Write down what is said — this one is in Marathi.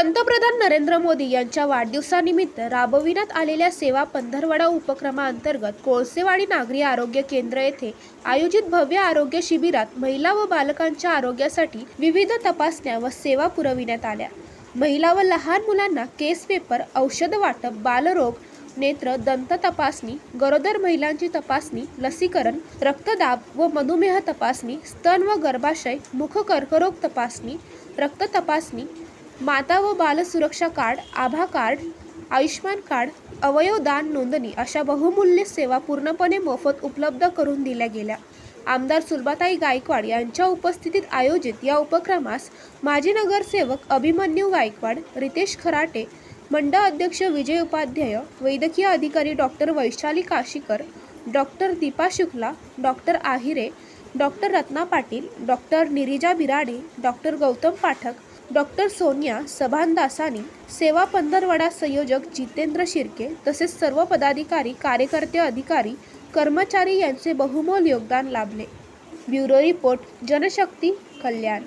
पंतप्रधान नरेंद्र मोदी यांच्या वाढदिवसानिमित्त राबविण्यात आलेल्या सेवा पंधरवडा उपक्रमाअंतर्गत कोळसेवाडी नागरी आरोग्य केंद्र येथे आयोजित भव्य आरोग्य शिबिरात महिला व बालकांच्या आरोग्यासाठी विविध तपासण्या व सेवा पुरविण्यात आल्या. महिला व लहान मुलांना केस पेपर औषध वाटप बालरोग नेत्र दंत तपासणी गरोदर महिलांची तपासणी लसीकरण रक्तदाब व मधुमेह तपासणी स्तन व गर्भाशय मुख कर्करोग तपासणी रक्त तपासणी माता व बाल सुरक्षा कार्ड आभा कार्ड आयुष्मान कार्ड अवयवदान नोंदणी अशा बहुमूल्य सेवा पूर्णपणे मोफत उपलब्ध करून दिल्या गेल्या. आमदार सुलभाताई गायकवाड यांच्या उपस्थितीत आयोजित या उपक्रमास माजी नगरसेवक अभिमन्यू गायकवाड रितेश खराटे मंडळ अध्यक्ष विजय उपाध्याय वैद्यकीय अधिकारी doctor Vaishali Kashikar doctor Deepa Shukla doctor Ahire doctor Ratna Patil doctor Nirija Birade doctor Gautam Pathak doctor Sonia Sabhan Dasani सेवा पंधरवडा संयोजक जितेंद्र शिर्के तसेच सर्व पदाधिकारी कार्यकर्ते अधिकारी कर्मचारी यांचे बहुमोल योगदान लाभले. Bureau report Janashakti Kalyan.